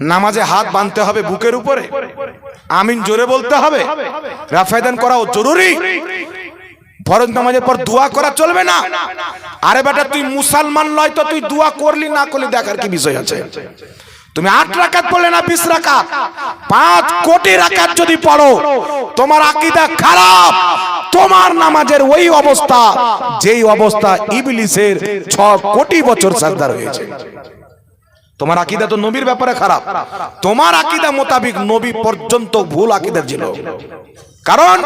নামাজে হাত বাঁধতে হবে বুকের উপরে। আমিন জোরে বলতে হবে। রাফায়দান করাও জরুরি। ফরজ নামাজের পর দোয়া করা চলবে না। আরে বেটা, তুই মুসলমান নয় তো তুই দোয়া করলি না করলি দেখার কি বিষয় আছে। তুমি আট রাকাত পড়লে না বিশ রাকাত? পাঁচ কোটি রাকাত যদি পড়ো, তোমার আকীদা খারাপ। তোমার নামাজের ওই অবস্থা, যেই অবস্থা ইবলিসের ছ কোটি বছর সাজদার হয়েছে। তোমার আকিদা তো নবীর ব্যাপারে খারাপ। তোমার আকিদা মোতাবিক নবী পর্যন্ত ভুল আকিদা ছিল। কারণ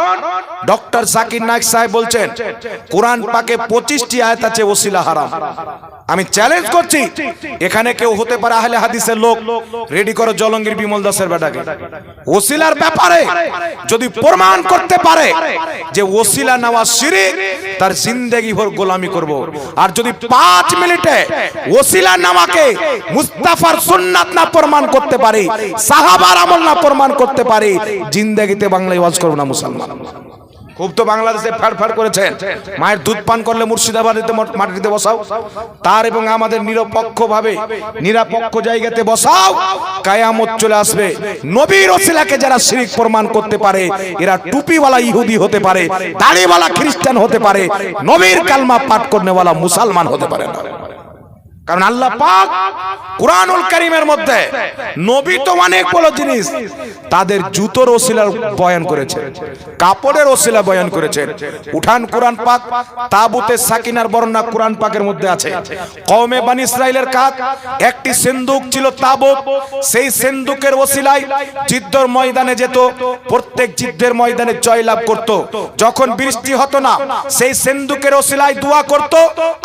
ডক্টর জাকির নায়ক সাহেব বলছেন, কোরআন পাকে পঁচিশটি আয়াত আছে, ওসিলা হারাম। আমি চ্যালেঞ্জ করছি, এখানে কেউ হতে পারে আহলে হাদিসের লোক রেডি করো জলঙ্গির বিমল দাসের বেটাকে। ওসিলার ব্যাপারে যদি প্রমাণ করতে পারে যে ওসিলা নেওয়া শিরিক, তার জিন্দেগি ভর গোলামি করব। আর যদি পাঁচ মিনিটে ওসিলা নামাকে মুস্তাফার সুন্নাত না প্রমাণ করতে পারে, সাহাবার আমল না প্রমাণ করতে পারে, জিন্দেগিতে বাংলায় ওয়াজ করব না। মুসলমান। খুব তো বাংলাদেশে ফ্যাড় করেছেন। মায়ের দুধ পান করলে মুর্শিদাবাদেতে মাটিতে বসাও। তার এবং আমাদের নিরপেক্ষ ভাবে নিরপেক্ষ জায়গাতে বসাও। কায়ামত চলে আসবে। নবীর ওসিলাকে যারা শিরিক প্রমাণ করতে পারে, এরা টুপিওয়ালা ইহুদি হতে পারে, দাড়িওয়ালা খ্রিস্টান হতে পারে, নবীর কালমা পাঠ করনেওয়ালা মুসলমান হতে পারে না। কারণ আল্লাহ পাক কোরআনুল কারীমের মধ্যে নবী তো অনেক বড় জিনিস, তাদের জুতোর ওসিলার বয়ান করেছে, কাপড়ের ওসিলা বয়ান করেছেন উঠান কোরআন পাক, তাবুতে সাকিনার বর্ণনা কোরআন পাকের মধ্যে আছে। কওমে বানি ইসরাইলের কাজ একটি সিন্দুক ছিল তাবুত সেই সিন্দুকের ওসিলায় যুদ্ধর ময়দানে যেত, প্রত্যেক যুদ্ধের ময়দানে জয় লাভ করত। যখন বৃষ্টি হতো না, সেই সিন্দুকের ওসিলায় দোয়া করত,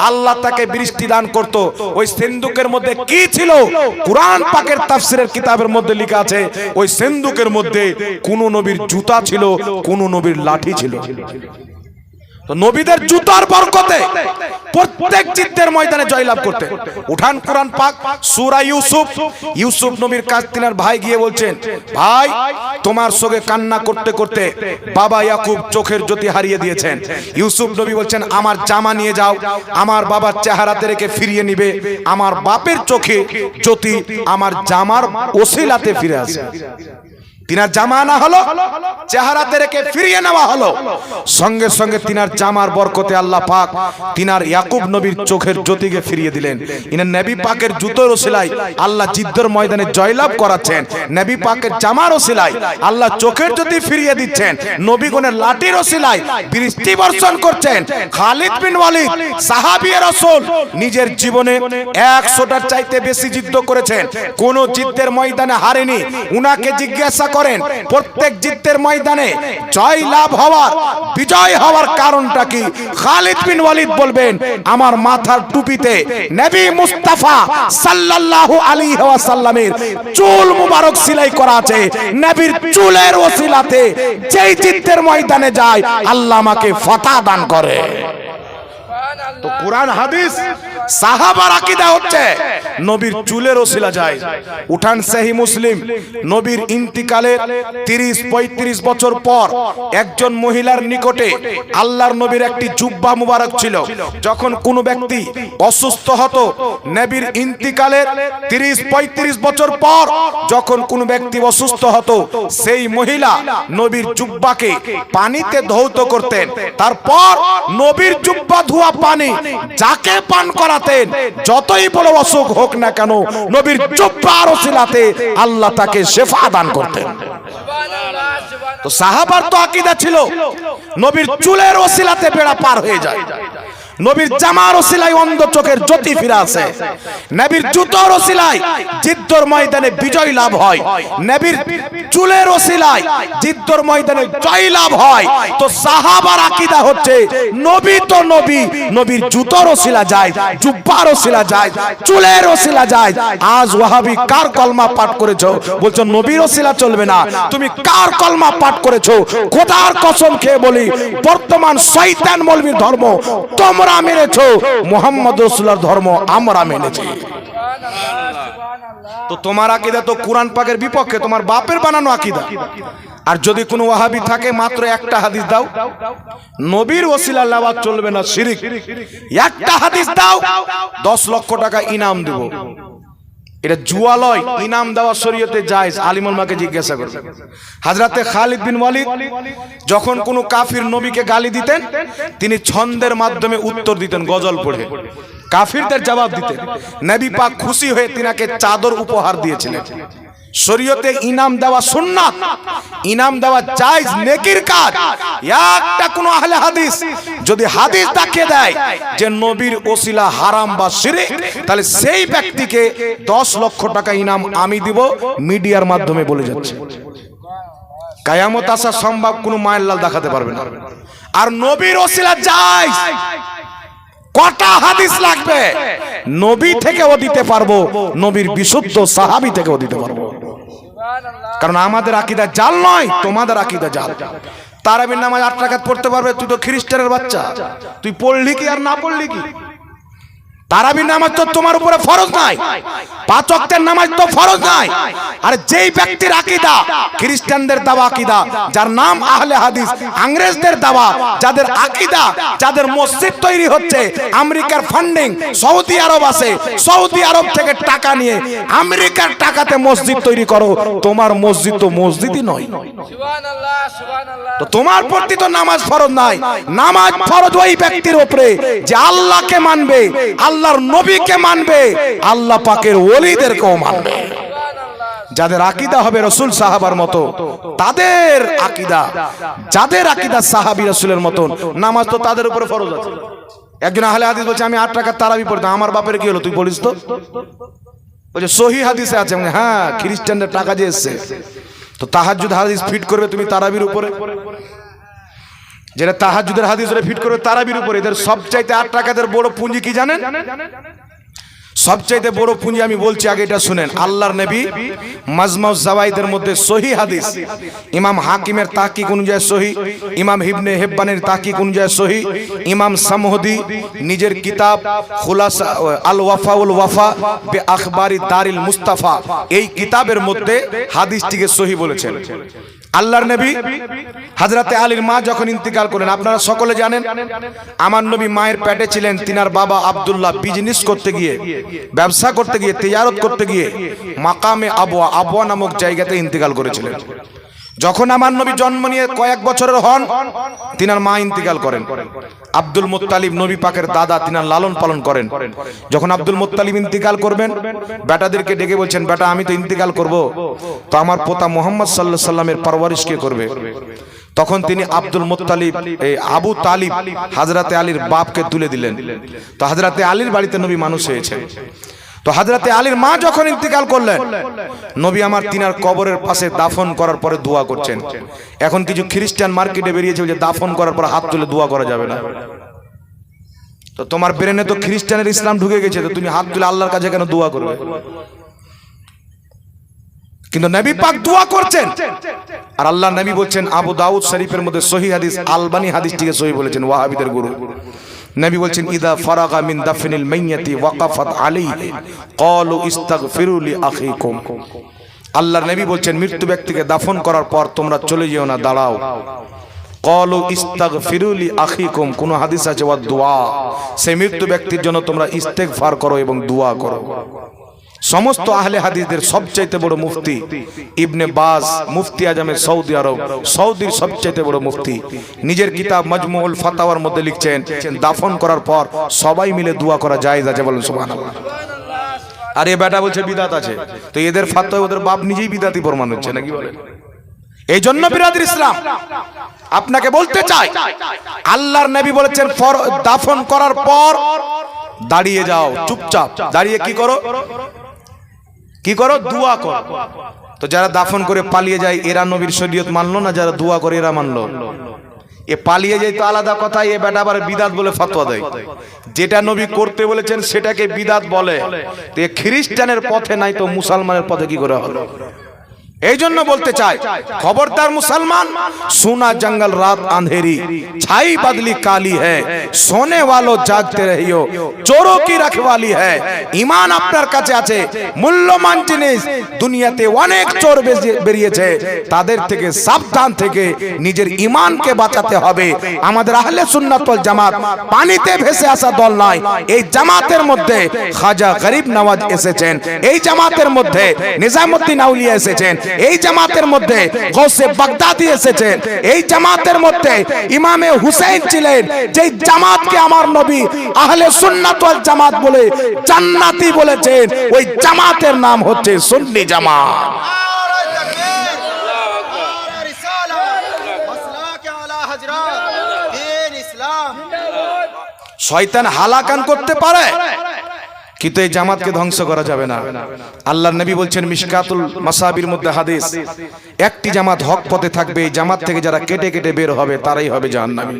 আল্লাহ তাকে বৃষ্টি দান করত। ওই সিন্ধুকের মধ্যে কি ছিল? কোরআন পাকের তাফসিরের কিতাবের মধ্যে লেখা আছে, ওই সিন্ধুকের মধ্যে কোন নবীর জুতা ছিল, কোন নবীর লাঠি ছিল। তো নবীদের জুতার বরকতে প্রত্যেক চিত্তের ময়দানে জয়লাভ করতে উঠান কোরআন পাক, সূরা ইউসুফ। ইউসুফ নবীর কাছ তিনার ভাই গিয়ে বলছেন, ভাই, তোমার সঙ্গে কান্না করতে করতে বাবা ইয়াকুব চোখের জ্যোতি হারিয়ে দিয়েছেন। ইউসুফ নবী বলছেন, আমার জামা নিয়ে যাও, আমার বাবার চেহারাতে রেখে ফিরিয়ে নিবে, আমার বাপের চোখে জ্যোতি আমার জামার ওসিলাতে ফিরে আসে তিনার জামা আনা হলো চেহারাতে রেখে ফিরিয়ে নেওয়া হলো। সঙ্গে সঙ্গে তিনার জামার বরকতে আল্লাহ পাক তিনার ইয়াকুব নবীর চোখের জ্যোতিকে ফিরিয়ে দিলেন। ইনার নবী পাকের জুতোর ওসিলাই আল্লাহ জিদ্দর ময়দানে জয়লাভ করাচ্ছেন। নবী পাকের জামার ওসিলাই আল্লাহ চোখের জ্যোতি ফিরিয়ে দিচ্ছেন। নবীগণের লাঠির ওসিলাই বৃষ্টি বর্ষণ করছেন। খালিদ বিন ওয়ালিদ সাহাবিয়ে রাসূল নিজের জীবনে একশোটার চাইতে বেশি যুদ্ধ করেছেন। কোন যুদ্ধের ময়দানে হারেনি। উনাকে জিজ্ঞাসা করেন। প্রত্যেক যুদ্ধের ময়দানে জয় লাভ হওয়ার, বিজয় হওয়ার কারণটা কি? খালিদ বিন ওয়ালিদ বলবেন, আমার মাথার টুপিতে নবী মুস্তাফা সাল্লাল্লাহু আলাইহি ওয়াসাল্লামের চুল মুবারক সেলাই করা আছে। নবীর চুলের ওসিলাতে যেই যুদ্ধের ময়দানে যায়, আল্লাহ আমাকে ফতা দান করে। তো কোরআন, হাদিস, সাহাবার আকীদা হচ্ছে নবীর চুলের ওসিলা যায়। উঠান সহি মুসলিম নবীর ইন্তিকালের 30 35 বছর পর একজন মহিলার নিকটে আল্লাহর নবীর একটি জুব্বা মুবারক ছিল। যখন কোনো ব্যক্তি অসুস্থ হতো, নবীর ইন্তিকালের 30 35 বছর পর যখন কোনো ব্যক্তি অসুস্থ হতো, সেই মহিলা নবীর জুব্বাকে পানিতে ধৌত করতেন। তারপর নবীর জুব্বা ধোয়া পানি যাকে পান করাতেন, যতই বড় অসুখ হোক না কেন, নবীর জুব্বার ওসিলাতে আল্লাহ তাকে শেফা দান করতেন। তো সাহাবার তো আকিদা ছিল, নবীর চুলের ওসিলাতে বেড়া পার হয়ে যায়। নবীর জামার ওসিলায় অন্ধ চোখের জ্যোতি ফিরে আসে। নবীর জুতোর ওসিলায় জিদ্দর ময়দানে বিজয় লাভ হয়। নবীর চুলের ওসিলায় জিদ্দর ময়দানে জয় লাভ হয়। তো সাহাবার আকীদা হচ্ছে, নবী তো নবী, নবীর জুতোর ওসিলা যায়, জুব্বার ওসিলা যায়, চুলের ওসিলা যায়। আজ ওয়াহাবি কার কলমা পাঠ করেছ? বলছো, নবীর ওসিলা চলবে না। তুমি কার কলমা পাঠ করেছ? খোদার কসম খেয়ে বলি, বর্তমান শয়তান মৌলবীর ধর্ম তোমরা মেনেছো। মোহাম্মদ রসুল্লাহর ধর্ম আমরা মেনেছি। তো তোমার আকিদা তো কোরআন পাকের বিপক্ষে, তোমার বাপের বানানো আকিদা। আর যদি কোনো ওয়াহাবি থাকে, মাত্র একটা হাদিস দাও। নবীর ওসিলা লাওয়া চলবে না শিরিক। একটা হাদিস দাও, দশ লক্ষ টাকা ইনাম দেব। এটা জুয়ালয়, ইনাম দেওয়া শরীয়তে জায়েজ, আলিমুল মাকে জিজ্ঞাসা করবে। হাজরাতে খালিদ বিন ওয়ালিদ, যখন কোনো কাফির নবীকে গালি দিতেন, তিনি ছন্দের মাধ্যমে উত্তর দিতেন, গজল পড়ে। কাফিরদের জবাব দিতেন, নবী পাক খুশি হয়ে তিনাকে চাদর উপহার দিয়েছিলেন। শরীয়তে ইনাম দেওয়া সুন্নাত, ইনাম দেওয়া জায়েজ নেকির কাজ। একটা কোন আহলে হাদিস যদি হাদিস দেখিয়ে দেয় যে নবীর ওসিলা হারাম বা শিরিক, তাহলে সেই ব্যক্তিকে 10 লক্ষ টাকা ইনাম আমি দিব মিডিয়ার মাধ্যমে বলে যাচ্ছে। কায়ামত আসা সম্ভব কোনো মায়ের লাল দেখাতে পারবে না। আর নবীর ওসিলা জায়েজ কটা হাদিস লাগবে? নবী থেকেও দিতে পারব নবীর বিশুদ্ধ সাহাবি থেকেও দিতে পারব। কারণ আমাদের আকিদা জাল নয় তোমাদের আকিদা জাল। তারাবির নামাজ আট টাকা পড়তে পারবে তুই তো খ্রিস্টানের বাচ্চা। তুই পড়লি কি আর না পড়লি কি? তারাবির নামাজ তো তোমার উপরে ফরজ নাই। পাঁচ নামাজ তো ফরজ নাই। আর যেই ব্যক্তির আকীদা খ্রিস্টানদের দাওয়া আকীদা যার নাম আহলে হাদিস ইংরেজদের দাওয়া যাদের আকীদা যাদের মসজিদ তৈরি হচ্ছে আমেরিকার ফান্ডিং সৌদি আরব আছে সৌদি আরব থেকে টাকা নিয়ে আমেরিকার টাকাতে মসজিদ তৈরি করো তোমার মসজিদ তো মসজিদই নয়। তো তোমার প্রতি তো নামাজ ফরজ নাই। নামাজ ফরজ ওই ব্যক্তির উপরে যে আল্লাহকে মানবে আল্লাহর নবীকে মানবে, আল্লাহ পাকের ওলিদেরকেও মানবে। যাদের আকিদা হবে রসুল সাহাবার মতো, তাদের আকিদা, যাদের আকিদা সাহাবি রসুলের মতন, নামাজ তো তাদের উপরে ফরজ আছে। একজন আহলে হাদিস বলছে, আমি আট টাকার তারাবি পড়তাম, আমার বাপের কি হলো, তুই বলিস তো? বলছে, সহি হাদিসে আছে। হ্যাঁ খ্রিস্টানদের টাকা যে এসছে, তো তাহার যদি হাদিস ফিট করবে তুমি তারাবির উপরে? যেটা তাহাজুদের হাদিস ওরা ফিট করে তারাবির উপরে, এদের সবচাইতে আট টাকাদের বড় পুঁজি কি জানেন? সবচাইতে বড় পুঁজি আমি বলছি, আগে এটা শুনেন। আল্লাহর নবী মাজমাউজ জাওয়াইদের মধ্যে সহি হাদিস। ইমাম হাকিমের তাহকিক অনুযায়ী সহি, ইমাম হিবনে হেব্বানের তাহকিক অনুযায়ী সহি, ইমাম সামহদি নিজের কিতাব খুলাসা, আল ওয়াফা ওয়াফাউল ওয়াফা বে আখবারি দারিল মুস্তাফা, এই কিতাবের মধ্যে হাদিসটিকে সহি বলেছেন। আল্লাহর নবী হাজরাতে আলীর মা যখন ইন্তিকাল করেন, আপনারা সকলে জানেন, আমার নবী মায়ের পেটে ছিলেন, তিনার বাবা আব্দুল্লাহ বিজনেস করতে গিয়ে ব্যবসা করতে গিয়ে তেজারত করতে গিয়ে মাকামে আবওয়া আবওয়া নামক জায়গাতে ইন্তিকাল করেছিলেন। যখন আমার নবী জন্ম নিয়ে কয়েক বছরের হন, তিনার মা ইন্তিকাল করেন। আব্দুল মুত্তালিব নবী পাকের দাদা তিনার লালন পালন করেন। যখন আব্দুল মুত্তালিব ইন্তিকাল করবেন, বেটাদেরকে ডেকে বলছেন, বেটা, আমি তো ইন্তিকাল করব। তো আমার পোতা মোহাম্মদ সাল্লাহ সাল্লামের পরওয়ারিশ কে করবে? তখন তিনি আব্দুল মুত্তালিব এই আবু তালিব হাজরাতে আলীর বাপকে তুলে দিলেন। তো হাজরাতে আলীর বাড়িতে নবী মানুষ হয়েছে। তো হাজরাতে আলীর মা যখন ইন্তিকাল করলেন নবী আমার তিনার কবরের পাশে দাফন করার পরে দোয়া করছেন। এখন কিছু খ্রিস্টান মার্কেটে বেরিয়েছে যে দাফন করার পর হাত তুলে দোয়া করা যাবে না। তো তোমার ব্রেনে তো খ্রিস্টানের ইসলাম ঢুকে গেছে তো তুমি হাত তুলে আল্লাহর কাছে কেন দোয়া করবে? কিন্তু নবী পাক দোয়া করছেন। আর আল্লাহ নবী বলছেন আবু দাউদ শরীফের মধ্যে সহি হাদিস আলবানি হাদিসটিকে সহি বলেছেন ওয়াহাবিদের গুরু। নবী বলছেন ইদা ফারাগা মিন দাফনিল মাইয়াতি ওয়াকাফাত আলাইহি ক্বালু ইস্তাগফিরু লি আখিকুম। আল্লাহর নবী বলছেন মৃত্যু ব্যক্তিকে দাফন করার পর তোমরা চলে যেও না দাঁড়াও। কলু ইস্তাগফিরু লি আখিকুম কোন হাদিস আছে? ওয়া দোয়া সেই মৃত্যু ব্যক্তির জন্য তোমরা ইস্তেগফার করো এবং দোয়া করো। সমস্ত আহলে হাদিসদের সবচাইতে বড় মুফতি ইবনে বাজ, মুফতি আজমের সৌদি আরব, সৌদির সবচাইতে বড় মুফতি। নিজের কিতাব মজমুল ফাতাওয়ার মধ্যে লিখছেন, দাফন করার পর সবাই মিলে দোয়া করা জায়েজ আছে বলেন, সুবহানাল্লাহ। আর এ বেটা বলছে, বিদাত আছে। তো এদের ফাতোয়া, ওদের বাপ নিজেই বিদাতি প্রমাণ হচ্ছে, নাকি বলেন এই জন্য বিরাদির ইসলাম। আপনাকে বলতে চাই, আল্লাহর নবী বলেছেন দাফন করার পর দাঁড়িয়ে যাও, চুপচাপ। দাঁড়িয়ে কি করো? কি করো? দোয়া করো। তো যারা দাফন করে পালিয়ে যায় এরা নবীর শরীয়ত মানলো না? যারা দোয়া করে এরা মানলো। এ পালিয়ে যায় তো আলাদা কথা এ বেটা আবার বিদাত বলে ফতোয়া দেয়। যেটা নবী করতে বলেছেন সেটাকে বিদাত বলে। তো এ খ্রিস্টানের পথে নাই তো মুসলমানের পথে কি করে হলো এই জন্য বলতে চাই খবরদার মুসলমান সোনা জঙ্গল রাত আন্ধেরি ছাই বদলি কালি হোনে সোনে জাগতে রহিও চোরো কি রাখবালি হমান ইমান আপনার কাছে আছে মূল্যমান জিনিস দুনিয়াতে অনেক চোর বেরিয়েছে তাদের থেকে সাবধান থেকে নিজের ইমানকে বাঁচাতে হবে। আমাদের আহলে সুন্নাতল জামাত পানিতে ভেসে আসা দল নয়। এই জামাতের মধ্যে খাজা গরিব নওয়াজ এসেছেন। এই জামাতের মধ্যে নিজামুদ্দিন আউলিয়া এসেছেন এই জামাতের মধ্যে গৌসে বাগদাদি এসেছেন এই জামাতের মধ্যে ইমামে হুসাইন ছিলেন যেই জামাতকে আমার নবী আহলে সুন্নাত ওয়াল জামাত বলে জান্নাতি বলেছেন ওই জামাতের নাম হচ্ছে সুন্নি জামাত। শয়তান হালাকান করতে পারে? কিন্তু এই জামাতকে ধ্বংস করা যাবে না। আল্লাহর নবী বলছেন মিশকাতুল মাসাবির মধ্যে হাদিস, একটি জামাত হক পথে থাকবে, এই জামাত থেকে যারা কেটে কেটে বের হবে, তারাই হবে জাহান্নামী।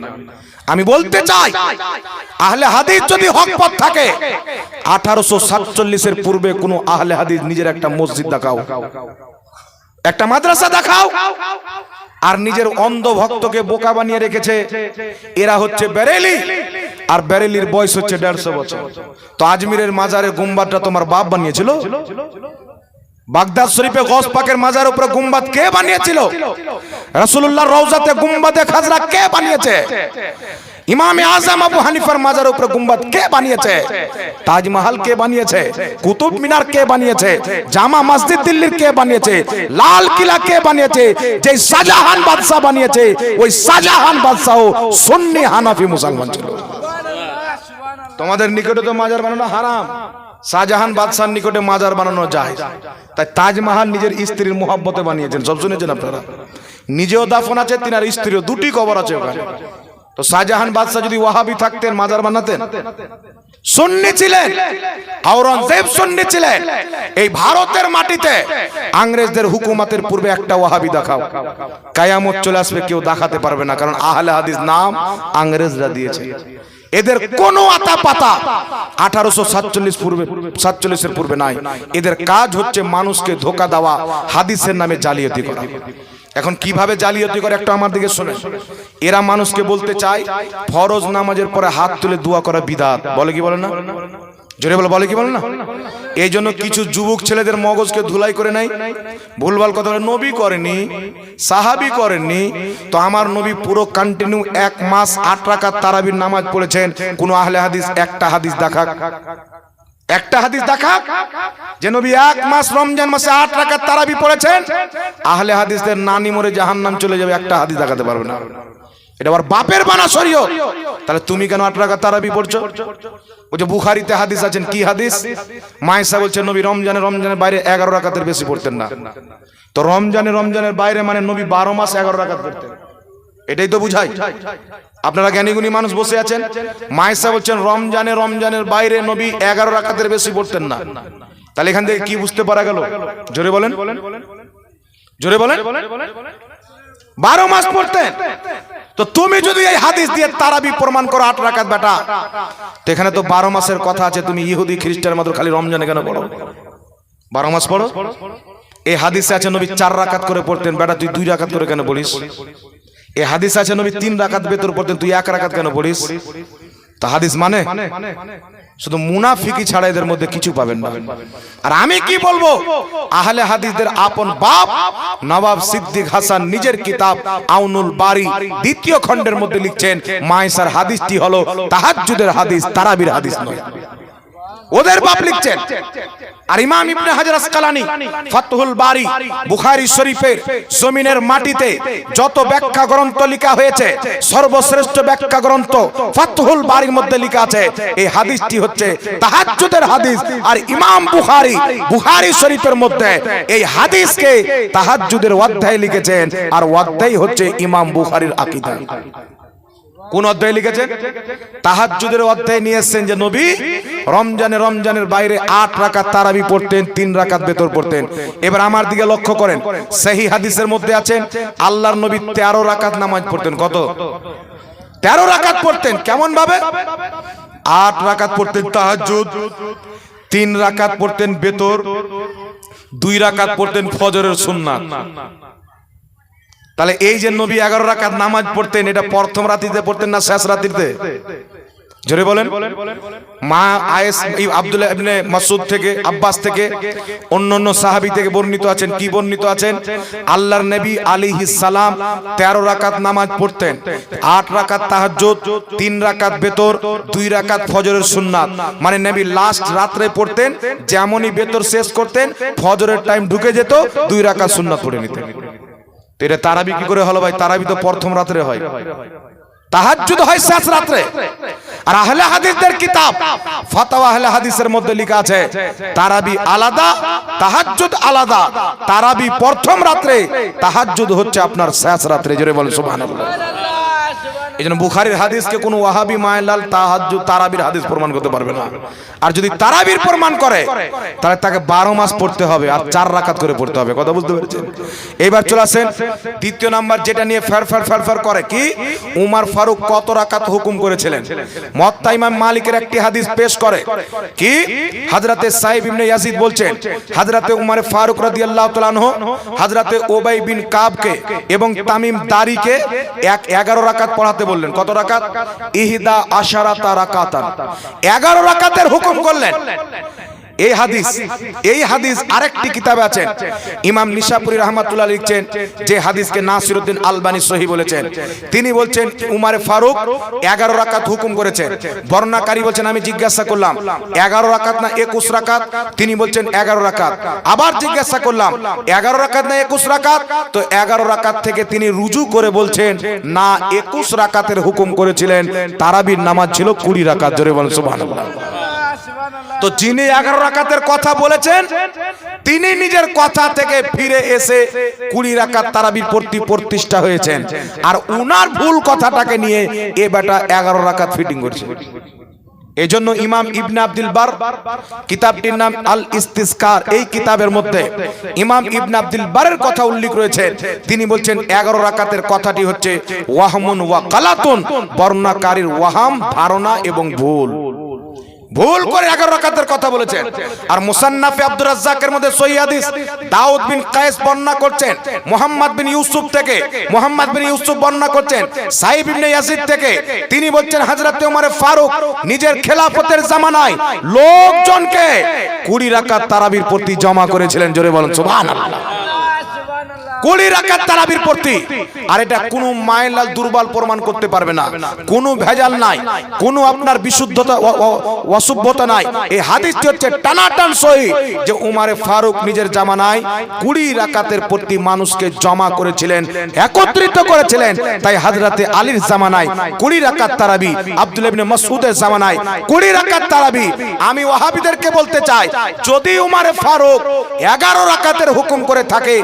আমি বলতে চাই, আহলে হাদিস যদি হক পথ থাকে, আঠারোশো সাতচল্লিশের পূর্বে কোনো আহলে হাদিস নিজের একটা মসজিদ দেখাও। একটা মাদ্রাসা দেখাও। আর নিজের অন্ধ ভক্তকে বোকা বানিয়ে রেখেছে। এরা হচ্ছে বেরেলি। আর বেরেলির বয়স হচ্ছে দেড়শো বছর। তো আজমিরের মাজারে গুম্বাদটা তোমার বাপ বানিয়েছিল? বাগদাদ শরীফে গস পাকের মাজার উপরে গুম্বাদ কে বানিয়েছিল? রাসূলুল্লাহ রওজাতে গুম্বাদে খাজরা কে বানিয়েছে? ইমামে আজম আবু হানিফার মাজার উপরে গুম্বাদ কে বানিয়েছে? তাজমহল কে বানিয়েছে? কুতুব মিনার কে বানিয়েছে? জামা মসজিদ দিল্লির কে বানিয়েছে? লাল কিলা কে বানিয়েছে? যে শাহজাহান বাদশাহ বানিয়েছে, ওই শাহজাহান বাদশাহ সুন্নি হানাফি মুসলমান ছিল। তোমাদের নিকটে তো মাজার বানানো হারাম। শাহজাহান বাদশার নিকটে মাজার বানানো যায়। তাই তাজমহল নিজের স্ত্রীর মোহাব্বতে বানিয়েছেন। সব শুনেছেন আপনারা? নিজেও দাফন আছে, তিনার স্ত্রীও দুটি কবর আছে ওখানে। তো শাহজাহান বাদশাহ যদি ওয়াহাবি থাকতেন, মাজার বানাতেন। সুন্নি ছিলেন। আওরঙ্গজেব সুন্নি ছিলেন। এই ভারতের মাটিতে ইংরেজদের হুকুমতের পূর্বে একটা ওয়াহাবি দেখাও। কায়ামত চলে আসবে, কেউ দেখাতে পারবে না, কারণ আহলে হাদিস নাম আংরেজরা দিয়েছে। এদের কোন আতা পাতা আঠারোশো সাতচল্লিশ পূর্বে, সাতচল্লিশের পূর্বে নাই। এদের কাজ হচ্ছে মানুষকে ধোকা দেওয়া, হাদিসের নামে জালিয়াতি করা। এখন কীভাবে জালিয়াতি করে একটা আমার দিকে শোনে এরা মানুষকে বলতে চায়, ফরজ নামাজের পরে হাত তুলে দোয়া করা বিদাত। বলে কি বলে না? জোরে বলে বলে কি বলে না? এই জন্য কিছু যুবক ছেলেদের মগজকে ধুলাই করে নাই। ভুলভাল কথা নবী করেনি, সাহাবি করেননি। তো আমার নবী পুরো কন্টিনিউ এক মাস আট রাকাত তারাবির নামাজ পড়েছেন। কোন আহলে হাদিস, একটা হাদিস দেখাক। একটা হাদিস দেখা যে নবী এক মাস রমজান মাসে আট রাকাত তারাবি পড়েছেন। আহলে হাদিসদের নানি মরে জাহান্নাম চলে যাবে, একটা হাদিস দেখাতে পারবে না। এটা আবার বাপের বানা শরীয়ত। তাহলে তুমি কেন আট রাকাত তারাবি পড়ছো? যে বুখারিতে হাদিস আছেন কি হাদিস? মায়েশা বলছে, নবী রমজানে, রমজানের বাইরে এগারো রাকাতের বেশি পড়তেন না। তো রমজানে, রমজানের বাইরে মানে নবী বারো মাস এগারো রাকাত পড়তেন। এটাই তো বুঝাই। আপনারা জ্ঞানীগুণী মানুষ বসে আছেন। মায়েশা বলছেন, রমজানে, রমজানের বাইরে নবী এগারো রাকাতের বেশি পড়তেন না। তাহলে এখান থেকে কি বুঝতে পারা গেল? জোরে বলেন। জোরে বলেন। বারো মাস পড়তেন। তো তুমি যদি এই হাদিস দিয়ে তারাবি প্রমাণ করো আট রাকাত বেটা, তো এখানে তো বারো মাসের কথা আছে, তুমি ইহুদি, খ্রিস্টানের মতো খালি রমজানে কেন পড়ো? বারো মাস পড়ো? এই হাদিসে আছে, নবী চার রাকাত করে পড়তেন। বেটা, তুই দুই রাকাত করে কেন বলিস এই হাদিস আছে নবী তিন রাকাত বেতর পড়তেন, তুই এক রাকাত কেন পড়িস? তা হাদিস মানে? শুধু মুনাফিকি ছাড়া এদের মধ্যে কিছু পাবেন না। আর আমি কি বলব? আহলে হাদিসদের আপন বাপ, নবাব সিদ্দিক হাসান নিজের কিতাব আউনুল বাড়ি দ্বিতীয় খণ্ডের মধ্যে লিখছেন মায়েসার হাদিসটি হলো তাহাজ্জুদের হাদিস, তারাবির হাদিস নয়। ওদের বাপ লিখছেন। আর ইমাম ইবনে হাজার আসকালানি ফাতহুল বারি বুখারী শরীফের জমিনের মাটিতে যত ব্যাখ্যা গ্রন্থ লেখা হয়েছে সর্বশ্রেষ্ঠ ব্যাখ্যা গ্রন্থ ফাতহুল বারির মধ্যে লেখা আছে। এই হাদিসটি হচ্ছে তাহাজ্জুদের হাদিস। আর ইমাম বুখারী বুখারী শরীফের মধ্যে এই হাদিসকে তাহাজ্জুদের অধ্যায় লিখেছেন। আর অধ্যায় হচ্ছে ইমাম বুখারীর আকীদা। কোন অধ্যায় লিখেছেন? তাহাজ্জুদের অধ্যায় নিয়ে এসেছেন যে নবী রমজানে রমজানের বাইরে আট রাকাত তারাবি পড়তেন, তিন রাকাত বেতর পড়তেন। এবার আমার দিকে লক্ষ্য করেন সেই হাদিসের মধ্যে আছেন, আল্লাহর নবী তেরো রাকাত নামাজ পড়তেন, কত? তেরো রাকাত পড়তেন কেমন ভাবে আট রাকাত পড়তেন তাহাজ্জুদ, তিন রাকাত পড়তেন বেতর দুই রাকাত পড়তেন ফজরের সুন্নাত। তাহলে এই যে নবী এগারো রাকাত নামাজ পড়তেন, এটা প্রথম রাত্রিতে পড়তেন না শেষ রাত্রিতে? জোরে বলেন। মা আয়েস আব্দুল্লাহ ইবনে মাসুদ থেকে, আব্বাস থেকে অন্য অন্য সাহাবী থেকে বর্ণিত আছেন। কি বর্ণিত আছেন? আল্লাহর নবী আলাইহিস সালাম 13 রাকাত নামাজ পড়তেন। 8 রাকাত তাহাজ্জুদ 3 রাকাত বেতর 2 রাকাত ফজরের সুন্নাত। মানে নবী লাস্ট রাত্রে পড়তেন, যেমনই বেতর শেষ করতেন, ফজরের টাইম ঢুকে যেত 2 রাকাত সুন্নাত পড়ে নিতেন। তো এটা তারাবি কি করে হলো ভাই? তারাবি তো প্রথম রাত্রে হয়। তাহাজ্জুদ হয় শেষ আর আহলে হাদিসদের কিতাব, ফাতাওয়া আহলে হাদিসের মধ্যে লেখা আছে, তারাবি আলাদা, তাহাজ্জুদ আলাদা। তারাবি প্রথম রাত্রে, তাহাজ্জুদ হচ্ছে আপনার শেষ রাত্রে। জোরে বলেন, সুবহানাল্লাহ। এই জন্য বুখারির হাদিসকে কোনো ওয়াহাবি মায়লাল তাহাজ্জুদ, তারাবির হাদিস প্রমাণ করতে পারবে না। আর যদি তারাবির প্রমাণ করে, তাহলে তাকে বারো মাস পড়তে হবে আর চার রাকাত করে পড়তে হবে। কথা বুঝতে পেরেছেন? এবার চলে আসেন দ্বিতীয় নাম্বার, যেটা নিয়ে ফের ফের ফের ফের করে কি? উমার ফারুক কত রাকাত হুকুম করেছিলেন? মত্তা ইমাম মালিকের একটি হাদিস পেশ করে কি? হাজরাতে সাহেব ইবনে ইয়াজিদ বলছেন, হাজরাতে উমার ফারুক রাদিয়াল্লাহু তাআলা আনহু, হাজরাতে ওবাই বিন কাবকে এবং তামিম দারিকে এক এগারো রাকাত পড়াতে বললেন কত রাকাত? ইহদা আশারাতা রাকাতান। এগারো রাকাতের হুকুম করলেন। এই হাদিস এই হাদিস আরেকটি কিতাবে আছেন ইমাম নিশাপুরি রহমাতুল্লাহ লিখছেন, যে হাদিসকে নাসিরউদ্দিন আলবানি সহি বলেছেন। তিনি বলছেন, উমারে ফারুক এগারো রাকাত হুকুম করেছেন বর্ণাকারী বলছেন, আমি জিজ্ঞাসা করলাম, এগারো রাকাত না একুশ রাকাত? তিনি বলছেন, এগারো রাকাত। আবার জিজ্ঞাসা করলাম, এগারো রাকাত না একুশ রাকাত? তো এগারো রাকাত থেকে তিনি রুজু করে বলছেন, না, একুশ রাকাতের হুকুম করেছিলেন। তারাবির নামাজ ছিল কুড়ি রাকাত। জোরে বলেন, সুবহানাল্লাহ। তো যিনি এগারো রাকাতের কথা বলেছেন, তিনি নিজের কথা থেকে ফিরে এসে কুড়ি রাকাত তারাবির প্রতি প্রতিষ্ঠা হয়েছেন। আর উনার ভুল কথাটাকে নিয়ে এ বেটা এগারো রাকাত ফিটিং করছে। এজন্য ইমাম ইবনে আব্দুল বার কিতাবটির নাম আল ইস্তিসকার এই কিতাবের মধ্যে ইমাম ইবনে আব্দুল বারের কথা উল্লেখ রয়েছে। তিনি বলছেন, এগারো রাকাতের কথাটি হচ্ছে, ওয়াহমুন ওয়া কালাতুন, বর্ণাকারীর ওয়াহাম, ধারণা এবং ভুল। ভুল করে এগারো রাকাতের কথা বলেছেন। আর মুসান্নাফে আব্দুর রাজ্জাকের মধ্যে সহি হাদিস, দাউদ বিন কায়েস বর্ণনা করছেন, মোহাম্মদ বিন ইউসুফ থেকে, মোহাম্মদ বিন ইউসুফ বর্ণনা করছেন, সাইব ইবনে ইয়াজিদ থেকে। তিনি বলছেন হযরত ওমর ফারুক নিজের খেলাফতের জামানায় লোকজনকে কুড়ি রাকাত তারাবির প্রতি জমা করেছিলেন, জোরে বলেন সুবহানাল্লাহ। কুড়ি রাকাত তারাবির প্রতি। আর এটা কোনো মায়েলাল দুর্বল প্রমাণ করতে পারবে না। কোনো ভেজাল নাই। কোনো আপনার বিশুদ্ধতা অসভ্যতা নাই। এই হাদিসটি হচ্ছে টানাটান সহি যে উমারে ফারুক নিজের জামানায় কুড়ি রাকাতের প্রতি মানুষকে জমা করেছিলেন, একত্রিত করেছিলেন। তাই হাজরাতে আলীর জামানায় কুড়ি রাকাত তারাবি, আব্দুল ইবনে মাসউদের জামানায় কুড়ি রাকাত তারাবি। আমি ওয়াহাবিদেরকে বলতে চাই, যদি উমারে ফারুক এগারো রাকাতের হুকুম করে থাকে,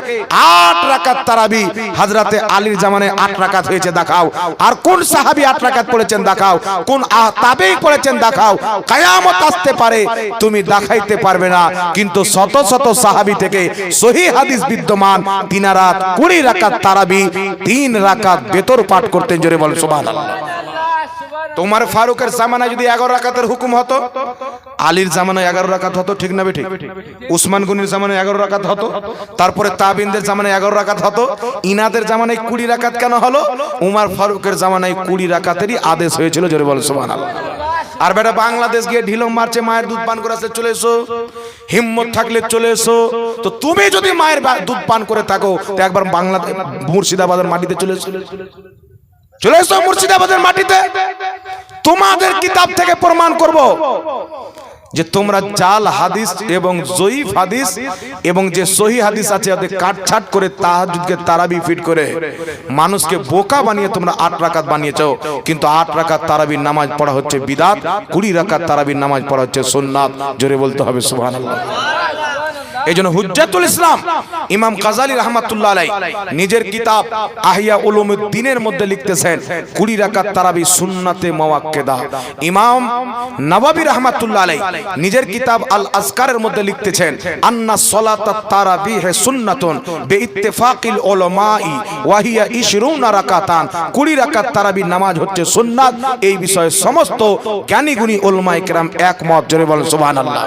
আট রাকাত তারাবি। হাজরাতে আলীর জামানায় আট রাকাত হয়েছে, দেখাও। আর কোন সাহাবি আট রাকাত পড়েছেন, দেখাও। কোন তাবেই পড়েছেন, দেখাও। কায়ামত আসতে পারে, তুমি দেখাইতে পারবে না। কিন্তু শত শত সাহাবি থেকে সহি হাদিস বিদ্যমান, তিনারা কুড়ি রাকাত তারাবি, তিন রাকাত বেতর পাঠ করতেন, জোরে বলেন সুবহানাল্লাহ। তোমার ফারুকের জামানায় যদি এগারো রাকাতের হুকুম হতো, আলীর জামানায় এগারো রাকাত হতো, ঠিক না ঠিক উসমান গনির জামানায় এগারো রাকাত হতো, তারপরে তাবিনদের জামানায় এগারো রাকাত হতো, ইনাদের জামানায় কুড়ি রাকাত কেন হলো? উমার ফারুকের জামানায় কুড়ি রাকাতেরই আদেশ হয়েছিল, জোরে বল সুবহান আর বেটা, বাংলাদেশ গিয়ে ঢিলম মারছে, মায়ের দুধ পান করে চলে এসো। হিম্মত থাকলে চলে এসো। তো তুমি যদি মায়ের দুধ পান করে থাকো, তো একবার বাংলাদেশ মুর্শিদাবাদের মাটিতে চলে এসো। চলে এসো মুর্শিদাবাদের মাটিতে। তোমাদের কিতাব থেকে প্রমাণ করব যে তোমরা জাল হাদিস এবং জয়ীফ হাদিস এবং যে সহি হাদিস আছে ওদের কাটছাট করে তাহাজুদকে তারাবি ফিট করে। মানুষকে বোকা বানিয়ে তোমরা আট রাকাত বানিয়েছো। কিন্তু আট রাকাত তারাবির নামাজ পড়া হচ্ছে বিদাত, কুড়ি রাকাত তারাবির নামাজ পড়া হচ্ছে সুন্নাত। জোরে বলতে হবে, সুবহানাল্লাহ। এই জন্য হুজ্জাতুল ইসলাম, ইমাম কাজালি রহমাতুল্লাহ আলাই নিজের কিতাব আহিয়া উলুমুদ্দিনের মধ্যে লিখতেছেন, কুড়ি রাকাত তারাবি সুন্নাতে মাওয়াক্কেদা। ইমাম নবাবী রহমাতুল্লাহ আলাই নিজের কিতাব আল আজকারের মধ্যে লিখতেছেন, আন্না সলাতা তারাবি হে সুন্নাতুন বে ইত্তেফাকিল উলামাই ওয়াহিয়া ইশরুনা রাকাতান। কুড়ি রাকাত তারাবি নামাজ হচ্ছে সুন্নাত, এই বিষয়ে সমস্ত জ্ঞানী গুণী উলমায়ে কেরাম একমত। জোরে বলেন সুবহানাল্লাহ।